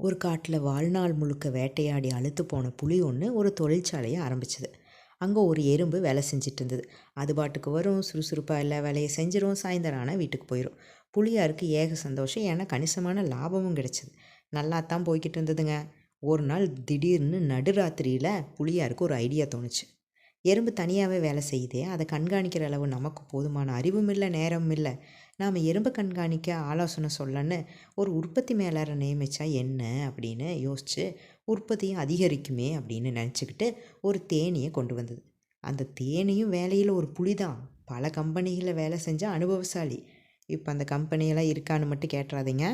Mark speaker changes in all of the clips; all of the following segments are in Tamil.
Speaker 1: ஒரு காட்டில் வாழ்நாள் முழுக்க வேட்டையாடி அழுத்து போன புலி ஒன்று ஒரு தொழிற்சாலையை ஆரம்பிச்சது. அங்கே ஒரு எறும்பு வேலை செஞ்சுட்டு இருந்தது அது பாட்டுக்கு வரும் சுறுசுறுப்பாக எல்லா வேலையை செஞ்சிடும் சாயந்தரம் ஆனால் வீட்டுக்கு போயிடும் புளியாருக்கு ஏக சந்தோஷம் ஏன்னா கணிசமான லாபமும் கிடைச்சிது. நல்லா தான் போய்கிட்டு இருந்ததுங்க ஒரு நாள் திடீர்னு நடுராத்திரியில் புளியாருக்கு ஒரு ஐடியா தோணுச்சு. எறும்பு தனியாகவே வேலை செய்யுதே அதை கண்காணிக்கிற அளவு நமக்கு போதுமான அறிவும் இல்லை நேரமும் இல்லை. நாம் எறும்பை கண்காணிக்க ஆலோசனை சொல்லன்னு ஒரு உற்பத்தி மேலாளரை நியமித்தா என்ன அப்படின்னு யோசித்து உற்பத்தியும் அதிகரிக்குமே அப்படின்னு நினச்சிக்கிட்டு ஒரு தேனியை கொண்டு வந்தது. அந்த தேனியும் வேலையில் ஒரு புலி தான் பல கம்பெனிகளில் வேலை செஞ்ச அனுபவசாலி. இப்போ அந்த கம்பெனியெல்லாம் இருக்கான்னு மட்டும் கேட்டுறாதீங்க.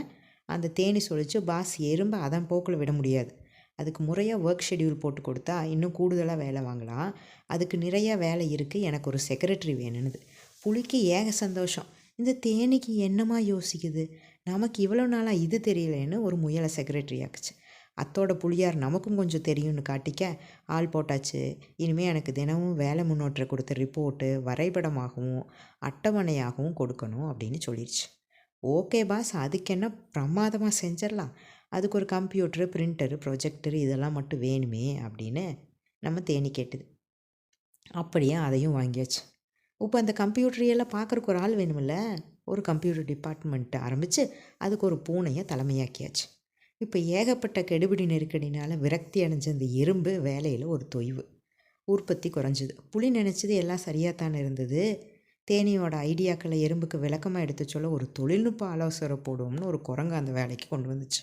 Speaker 1: அந்த தேனி சொல்லிச்சு பாஸ் எறும்பை அதன் போக்கில் விட முடியாது. அதுக்கு முறையாக ஒர்க் ஷெடியூல் போட்டு கொடுத்தா இன்னும் கூடுதலாக வேலை வாங்கலாம். அதுக்கு நிறையா வேலை இருக்குது எனக்கு ஒரு செக்ரட்டரி வேணும்னுது. புலிக்கு ஏக சந்தோஷம். இந்த தேனிக்கு என்னமா யோசிக்குது? நமக்கு இவ்வளோ நாளாக இது தெரியலன்னு ஒரு முயலை செக்ரட்டரி ஆக்குச்சு. அத்தோட புளியார் நமக்கும் கொஞ்சம் தெரியும்னு காட்டிக்க ஆள் போட்டாச்சு. இனிமேல் எனக்கு தினமும் வேலை முன்னோட்டரை கொடுத்த ரிப்போர்ட்டு வரைபடமாகவும் அட்டவணையாகவும் கொடுக்கணும் அப்படின்னு சொல்லிடுச்சு ஓகே பாஸ் அதுக்கு என்ன பிரமாதமாக செஞ்சிடலாம்? அதுக்கு ஒரு கம்ப்யூட்டரு பிரிண்டரு ப்ரொஜெக்டரு இதெல்லாம் மட்டும் வேணுமே அப்படின்னு நம்ம தேனி கேட்டுது. அப்படியே அதையும் வாங்கியாச்சு. இப்போ அந்த கம்ப்யூட்டரையெல்லாம் பார்க்குறக்கு ஒரு ஆள் வேணுமில்ல ஒரு கம்ப்யூட்டர் டிபார்ட்மெண்ட்டை ஆரம்பித்து அதுக்கு ஒரு பூனையை தலைமையாக்கியாச்சு. இப்போ ஏகப்பட்ட கெடுபிடி நெருக்கடினால் விரக்தி அடைஞ்ச அந்த எறும்பு வேலையில் ஒரு தொய்வு. உற்பத்தி குறைஞ்சிது. புளி நினச்சது எல்லாம் சரியாக தானே இருந்தது. தேனியோட ஐடியாக்களை எறும்புக்கு விளக்கமாக எடுத்து சொல்ல ஒரு தொழில்நுட்ப ஆலோசனை போடுவோம்னு ஒரு குரங்கு அந்த வேலைக்கு கொண்டு வந்துச்சு.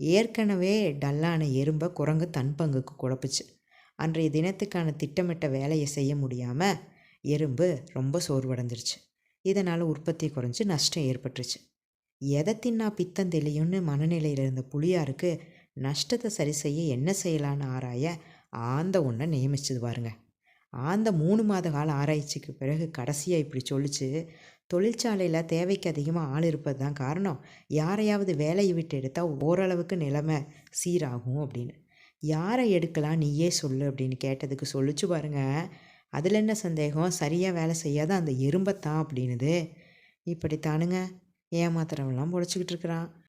Speaker 1: ஏற்கனவே டல்லான எறும்பை குரங்கு தன் பங்குக்கு குழப்புச்சு. அன்றைய தினத்துக்கான திட்டமிட்ட வேலையை செய்ய முடியாமல் எறும்பு ரொம்ப சோர்வடைஞ்சிருச்சு. இதனால் உற்பத்தி குறைஞ்சி நஷ்டம் ஏற்பட்டுருச்சு. எதை தின்னா பித்தம் தெளியும்னு மனநிலையில் இருந்த புளியாருக்கு நஷ்டத்தை சரி செய்ய என்ன செய்யலான்னு ஆராய ஆந்த ஒன்றை நியமிச்சது பாருங்க. ஆந்த மூணு மாத கால ஆராய்ச்சிக்கு பிறகு கடைசியாக இப்படி சொல்லிச்சு தொழிற்சாலையில் தேவைக்கு அதிகமாக ஆள் இருப்பது தான் காரணம். யாரையாவது வேலையை விட்டு எடுத்தால் ஓரளவுக்கு நிலைமை சீராகும் அப்படின்னு. யாரை எடுக்கலாம் நீயே சொல்லு அப்படின்னு கேட்டதுக்கு சொல்லிச்சு பாருங்கள் அதில் என்ன சந்தேகம்? சரியாக வேலை செய்யாத அந்த எறும்பைத்தான் அப்படின்னுது. இப்படித்தானுங்க. ஏமாத்துறவெல்லாம் பொழைச்சிக்கிட்டு இருக்கிறான்.